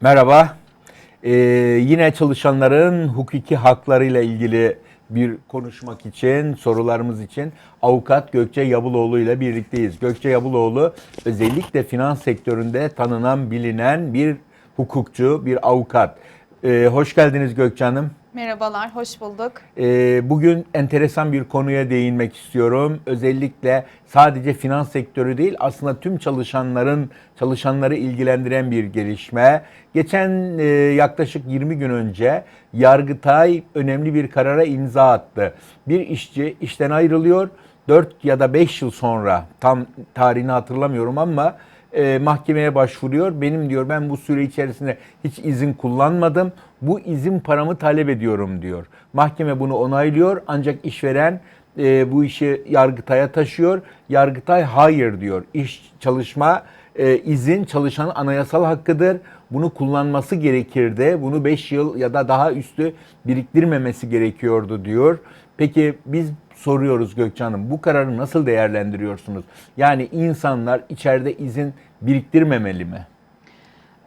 Merhaba. Ee, yine çalışanların hukuki haklarıyla ilgili bir konuşmak için, sorularımız için avukat Gökçe Yabuloğlu ile birlikteyiz. Gökçe Yabuloğlu özellikle finans sektöründe tanınan, bilinen bir hukukçu, bir avukat. Ee, hoş geldiniz Gökçe Hanım. Merhabalar, hoş bulduk. Ee, bugün enteresan bir konuya değinmek istiyorum. Özellikle sadece finans sektörü değil aslında tüm çalışanların çalışanları ilgilendiren bir gelişme. Geçen e, yaklaşık 20 gün önce Yargıtay önemli bir karara imza attı. Bir işçi işten ayrılıyor. 4 ya da 5 yıl sonra tam tarihini hatırlamıyorum ama e, mahkemeye başvuruyor. Benim diyor ben bu süre içerisinde hiç izin kullanmadım. Bu izin paramı talep ediyorum diyor. Mahkeme bunu onaylıyor ancak işveren e, bu işi Yargıtay'a taşıyor. Yargıtay hayır diyor. İş çalışma e, izin çalışanın anayasal hakkıdır. Bunu kullanması gerekirdi. Bunu 5 yıl ya da daha üstü biriktirmemesi gerekiyordu diyor. Peki biz soruyoruz Gökçe Hanım bu kararı nasıl değerlendiriyorsunuz? Yani insanlar içeride izin biriktirmemeli mi?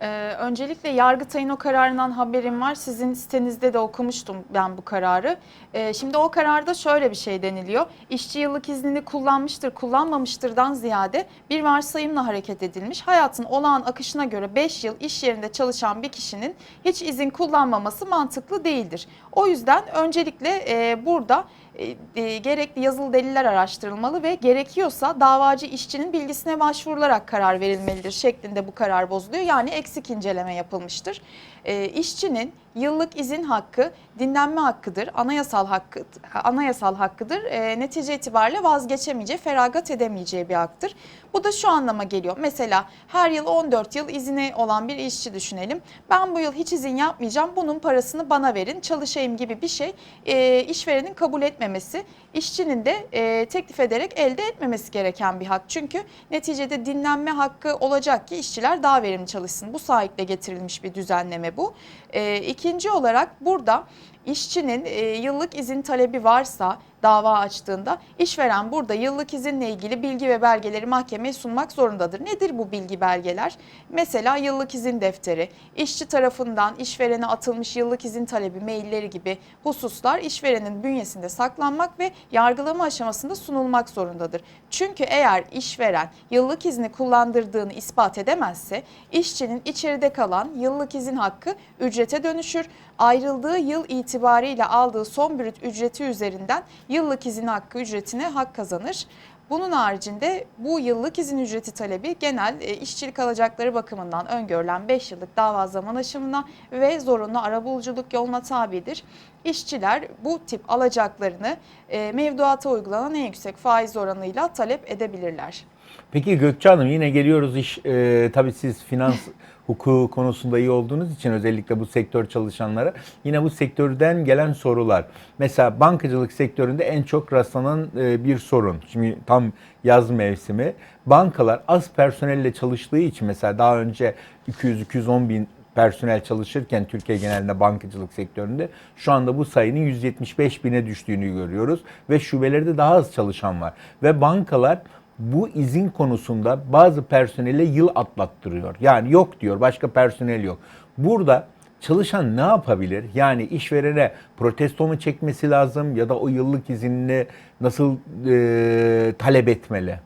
Ee, öncelikle Yargıtay'ın o kararından haberim var. Sizin sitenizde de okumuştum ben bu kararı. Ee, şimdi o kararda şöyle bir şey deniliyor. İşçi yıllık iznini kullanmıştır, kullanmamıştırdan ziyade bir varsayımla hareket edilmiş. Hayatın olağan akışına göre 5 yıl iş yerinde çalışan bir kişinin hiç izin kullanmaması mantıklı değildir. O yüzden öncelikle e, burada e, e, gerekli yazılı deliller araştırılmalı ve gerekiyorsa davacı işçinin bilgisine başvurularak karar verilmelidir şeklinde bu karar bozuluyor. Yani eksik inceleme yapılmıştır. E, işçinin yıllık izin hakkı dinlenme hakkıdır, anayasal hakkı anayasal hakkıdır. E, netice itibariyle vazgeçemeyeceği, feragat edemeyeceği bir haktır. Bu da şu anlama geliyor. Mesela her yıl 14 yıl izini olan bir işçi düşünelim. Ben bu yıl hiç izin yapmayacağım. Bunun parasını bana verin, çalışayım gibi bir şey e, işverenin kabul etmemesi, işçinin de e, teklif ederek elde etmemesi gereken bir hak. Çünkü neticede dinlenme hakkı olacak ki işçiler daha verimli çalışsın. Bu sahiple getirilmiş bir düzenleme bu. E, ikinci olarak burada işçinin e, yıllık izin talebi varsa dava açtığında işveren burada yıllık izinle ilgili bilgi ve belgeleri mahkemeye sunmak zorundadır. Nedir bu bilgi belgeler? Mesela yıllık izin defteri, işçi tarafından işverene atılmış yıllık izin talebi, mailleri gibi hususlar işverenin bünyesinde saklanmak ve yargılama aşamasında sunulmak zorundadır. Çünkü eğer işveren yıllık izni kullandırdığını ispat edemezse işçinin içeride kalan yıllık izin hakkı ücrete dönüşür. Ayrıldığı yıl itibariyle aldığı son brüt ücreti üzerinden yıllık izin hakkı ücretine hak kazanır. Bunun haricinde bu yıllık izin ücreti talebi genel e, işçilik alacakları bakımından öngörülen 5 yıllık dava zaman aşımına ve zorunlu arabuluculuk yoluna tabidir. İşçiler bu tip alacaklarını e, mevduata uygulanan en yüksek faiz oranıyla talep edebilirler. Peki Gökçe Hanım yine geliyoruz iş e, tabii siz finans hukuku konusunda iyi olduğunuz için özellikle bu sektör çalışanları yine bu sektörden gelen sorular. Mesela bankacılık sektöründe en çok rastlanan e, bir sorun. Şimdi tam yaz mevsimi. Bankalar az personelle çalıştığı için mesela daha önce 200-210 bin personel çalışırken Türkiye genelinde bankacılık sektöründe şu anda bu sayının 175 bine düştüğünü görüyoruz ve şubelerde daha az çalışan var ve bankalar bu izin konusunda bazı personele yıl atlattırıyor. Yani yok diyor, başka personel yok. Burada çalışan ne yapabilir? Yani işverene protesto mu çekmesi lazım ya da o yıllık izinini nasıl e, talep etmeli?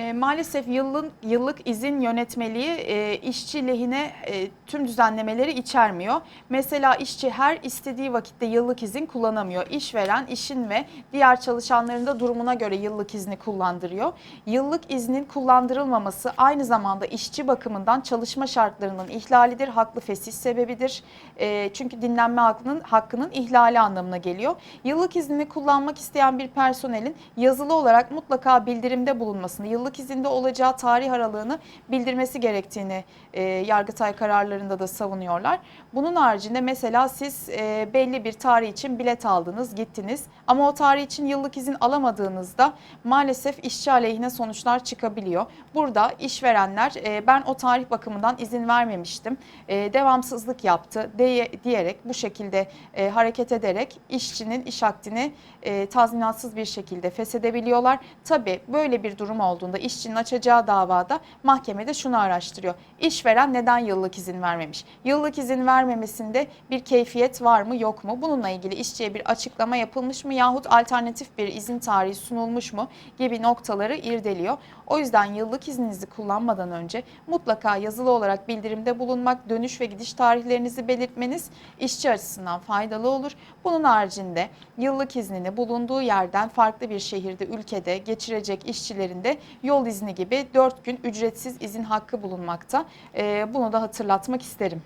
E, maalesef yılın, yıllık izin yönetmeliği e, işçi lehine e, tüm düzenlemeleri içermiyor. Mesela işçi her istediği vakitte yıllık izin kullanamıyor. İşveren işin ve diğer çalışanların da durumuna göre yıllık izni kullandırıyor. Yıllık iznin kullandırılmaması aynı zamanda işçi bakımından çalışma şartlarının ihlalidir, haklı fesih sebebidir. E, çünkü dinlenme hakkının, hakkının ihlali anlamına geliyor. Yıllık iznini kullanmak isteyen bir personelin yazılı olarak mutlaka bildirimde bulunmasını, yıllık izinde olacağı tarih aralığını bildirmesi gerektiğini e, Yargıtay kararlarında da savunuyorlar. Bunun haricinde mesela siz e, belli bir tarih için bilet aldınız, gittiniz ama o tarih için yıllık izin alamadığınızda maalesef işçi aleyhine sonuçlar çıkabiliyor. Burada işverenler e, ben o tarih bakımından izin vermemiştim, e, devamsızlık yaptı diye, diyerek bu şekilde e, hareket ederek işçinin iş akdini e, tazminatsız bir şekilde feshedebiliyorlar. Tabii böyle bir durum olduğunda olduğunda işçinin açacağı davada mahkemede şunu araştırıyor. İşveren neden yıllık izin vermemiş? Yıllık izin vermemesinde bir keyfiyet var mı yok mu? Bununla ilgili işçiye bir açıklama yapılmış mı yahut alternatif bir izin tarihi sunulmuş mu gibi noktaları irdeliyor. O yüzden yıllık izninizi kullanmadan önce mutlaka yazılı olarak bildirimde bulunmak, dönüş ve gidiş tarihlerinizi belirtmeniz işçi açısından faydalı olur. Bunun haricinde yıllık iznini bulunduğu yerden farklı bir şehirde, ülkede geçirecek işçilerin de yol izni gibi 4 gün ücretsiz izin hakkı bulunmakta. Ee, bunu da hatırlatmak isterim.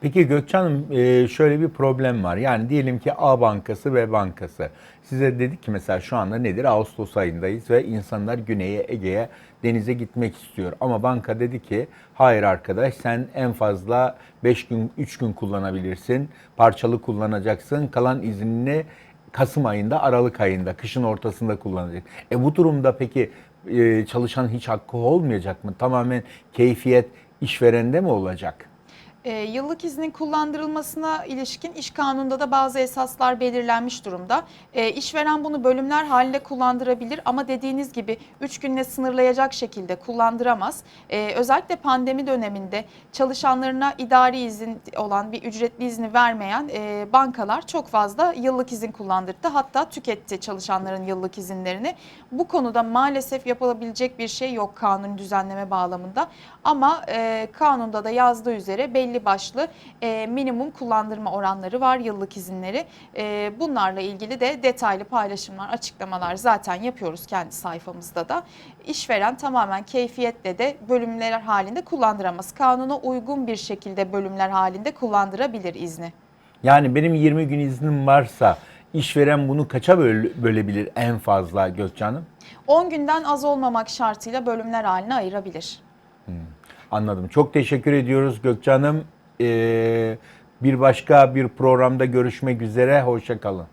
Peki Gökçe Hanım e, şöyle bir problem var. Yani diyelim ki A bankası ve bankası. Size dedik ki mesela şu anda nedir? Ağustos ayındayız ve insanlar güneye, Ege'ye, denize gitmek istiyor. Ama banka dedi ki hayır arkadaş sen en fazla 5 gün, 3 gün kullanabilirsin. Parçalı kullanacaksın. Kalan iznini Kasım ayında, Aralık ayında, kışın ortasında kullanacak. E bu durumda peki çalışan hiç hakkı olmayacak mı? Tamamen keyfiyet işverende mi olacak? E, yıllık iznin kullandırılmasına ilişkin iş kanununda da bazı esaslar belirlenmiş durumda. E, işveren bunu bölümler halinde kullandırabilir ama dediğiniz gibi 3 günle sınırlayacak şekilde kullandıramaz. E, özellikle pandemi döneminde çalışanlarına idari izin olan bir ücretli izni vermeyen e, bankalar çok fazla yıllık izin kullandırdı. Hatta tüketti çalışanların yıllık izinlerini. Bu konuda maalesef yapılabilecek bir şey yok kanun düzenleme bağlamında. Ama e, kanunda da yazdığı üzere belli başlı e, minimum kullandırma oranları var yıllık izinleri. E, bunlarla ilgili de detaylı paylaşımlar, açıklamalar zaten yapıyoruz kendi sayfamızda da. İşveren tamamen keyfiyetle de bölümler halinde kullandıramaz. Kanuna uygun bir şekilde bölümler halinde kullandırabilir izni. Yani benim 20 gün iznim varsa işveren bunu kaça böl- bölebilir en fazla Gökçe Hanım? 10 günden az olmamak şartıyla bölümler haline ayırabilir. Anladım. Çok teşekkür ediyoruz Gökçe Hanım. Ee, bir başka bir programda görüşmek üzere. Hoşça kalın.